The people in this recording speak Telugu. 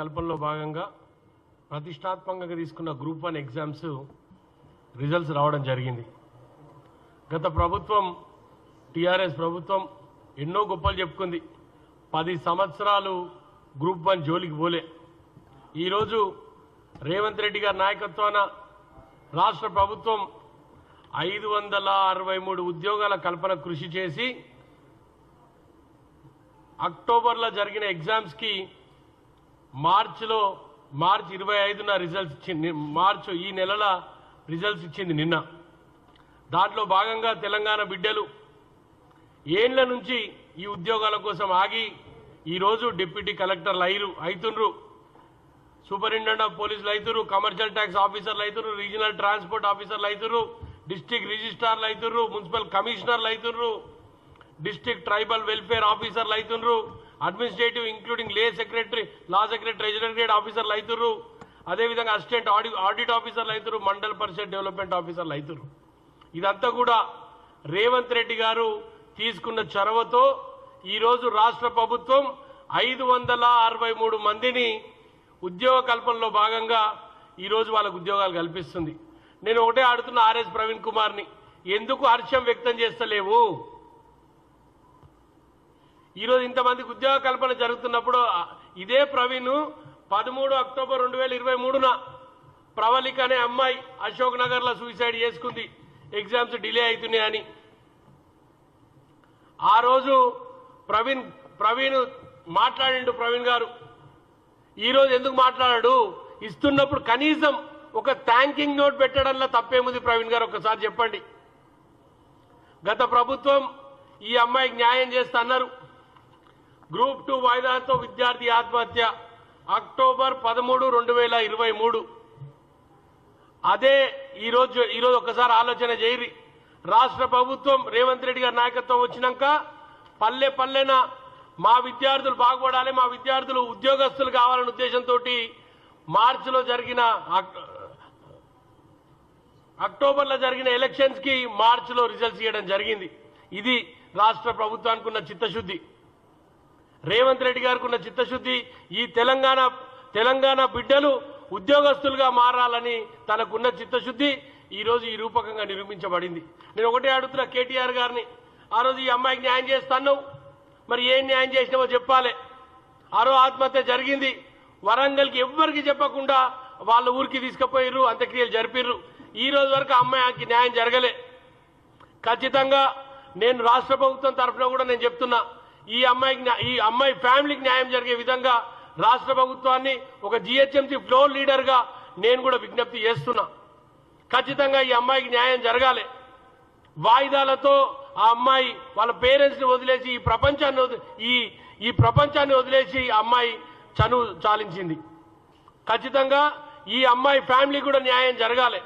కల్పనలో భాగంగా ప్రతిష్టాత్మకంగా తీసుకున్న గ్రూప్ వన్ ఎగ్జామ్స్ రిజల్ట్స్ రావడం జరిగింది. గత ప్రభుత్వం టీఆర్ఎస్ ప్రభుత్వం ఎన్నో గొప్పలు చెప్పుకుంది. పది సంవత్సరాలు గ్రూప్ వన్ జోలికి పోలే. ఈరోజు రేవంత్ రెడ్డి గారి నాయకత్వాన రాష్ట్ర ప్రభుత్వం ఐదు వందల అరవై మూడు ఉద్యోగాల కల్పన కృషి చేసి అక్టోబర్లో జరిగిన ఎగ్జామ్స్కి మార్చిలో మార్చి ఇరవై ఐదున రిజల్ట్స్ ఇచ్చింది మార్చి ఈ నెలల రిజల్ట్స్ ఇచ్చింది నిన్న. దాంట్లో భాగంగా తెలంగాణ బిడ్డలు ఏండ్ల నుంచి ఈ ఉద్యోగాల కోసం ఆగి ఈరోజు డిప్యూటీ కలెక్టర్లు అయిరు అవుతుండ్రు సూపరింటెండెంట్ ఆఫ్ పోలీసులు అవుతురు కమర్షియల్ ట్యాక్స్ ఆఫీసర్లు అవుతురు రీజనల్ ట్రాన్స్పోర్ట్ ఆఫీసర్లు అవుతురు డిస్టిక్ రిజిస్ట్రార్లు అవుతుర్రు మున్సిపల్ కమిషనర్లు అవుతుర్రు డిస్టిక్ ట్రైబల్ వెల్ఫేర్ ఆఫీసర్లు అవుతుండ్రు administrative including lay secretary law secretary treasury grade ఆఫీసర్లు అవుతుర్రు అదేవిధంగా అసిస్టెంట్ ఆడి ఆడిట్ ఆఫీసర్లు అవుతురు మండల్ పరిషత్ డెవలప్మెంట్ ఆఫీసర్లు అవుతురు ఇదంతా కూడా రేవంత్ రెడ్డి గారు తీసుకున్న చొరవతో ఈరోజు రాష్ట్ర ప్రభుత్వం ఐదు వందల అరవై మూడు మందిని ఉద్యోగ కల్పనలో భాగంగా ఈరోజు వాళ్ళకు ఉద్యోగాలు కల్పిస్తుంది. నేను ఒకటే ఆడుతున్న ఆర్ఎస్ ప్రవీణ్ కుమార్ని. ఎందుకు హర్షం వ్యక్తం చేస్తలేవు? ఈరోజు ఇంతమందికి ఉద్యోగ కల్పన జరుగుతున్నప్పుడు ఇదే ప్రవీణ్ పదమూడు అక్టోబర్ రెండు వేల ఇరవై మూడున ప్రవళిక అనే అమ్మాయి అశోక్ నగర్లో సూసైడ్ చేసుకుంది. ఎగ్జామ్స్ డిలే అవుతున్నాయని. ఆ రోజు ప్రవీణ్ ప్రవీణ్ మాట్లాడిండు ప్రవీణ్ గారు. ఈరోజు ఎందుకు మాట్లాడాడు? ఇస్తున్నప్పుడు కనీసం ఒక థ్యాంకింగ్ నోట్ పెట్టడంలో తప్పేముంది ప్రవీణ్ గారు? ఒకసారి చెప్పండి. గత ప్రభుత్వం ఈ అమ్మాయికి న్యాయం చేస్తా అన్నారు. గ్రూప్ టూ వాయిదాతో విద్యార్థి ఆత్మహత్య. అక్టోబర్ పదమూడు రెండు వేల ఇరవై మూడు. అదే ఈరోజు ఈరోజు ఒకసారి ఆలోచన చేయరి. రాష్ట్ర ప్రభుత్వం రేవంత్ రెడ్డి గారి నాయకత్వం వచ్చినాక పల్లె పల్లెన మా విద్యార్థులు బాగుపడాలి మా విద్యార్థులు ఉద్యోగస్తులు కావాలనే ఉద్దేశంతో మార్చిలో జరిగిన అక్టోబర్లో జరిగిన ఎలక్షన్స్కి మార్చిలో రిజల్ట్స్ ఇవ్వడం జరిగింది. ఇది రాష్ట్ర ప్రభుత్వానికి ఉన్న చిత్తశుద్ధి. రేవంత్ రెడ్డి గారికి ఉన్న చిత్తశుద్ధి ఈ తెలంగాణ తెలంగాణ బిడ్డలు ఉద్యోగస్తులుగా మారాలని తనకున్న చిత్తశుద్ధి ఈరోజు ఈ రూపకంగా నిరూపించబడింది నేను ఒకటే అడుగుతున్నా కేటీఆర్ గారిని. ఆ రోజు ఈ అమ్మాయికి న్యాయం చేస్తాను మరి ఏం న్యాయం చేసినావో చెప్పాలి. ఆరో ఆత్మహత్య జరిగింది. వరంగల్కి ఎవ్వరికి చెప్పకుండా వాళ్ళ ఊరికి తీసుకుపోయిర్రు అంత్యక్రియలు జరిపిర్రు. ఈ రోజు వరకు ఆ అమ్మాయికి న్యాయం జరగలే. ఖచ్చితంగా నేను రాష్ట్ర ప్రభుత్వం తరఫున కూడా నేను చెప్తున్నా ఈ అమ్మాయికి ఈ అమ్మాయి ఫ్యామిలీకి న్యాయం జరిగే విధంగా రాష్ట్ర ప్రభుత్వాన్ని ఒక జిహెచ్ఎంసీ ఫ్లోర్ లీడర్గా నేను కూడా విజ్ఞప్తి చేస్తున్నా. ఖచ్చితంగా ఈ అమ్మాయికి న్యాయం జరగాలి. వాయిదాలతో ఆ అమ్మాయి వాళ్ళ పేరెంట్స్ని వదిలేసి ఈ ప్రపంచాన్ని ఈ ఈ ప్రపంచాన్ని వదిలేసి అమ్మాయి చనువు చాలించింది. ఖచ్చితంగా ఈ అమ్మాయి ఫ్యామిలీ కూడా న్యాయం జరగాలి.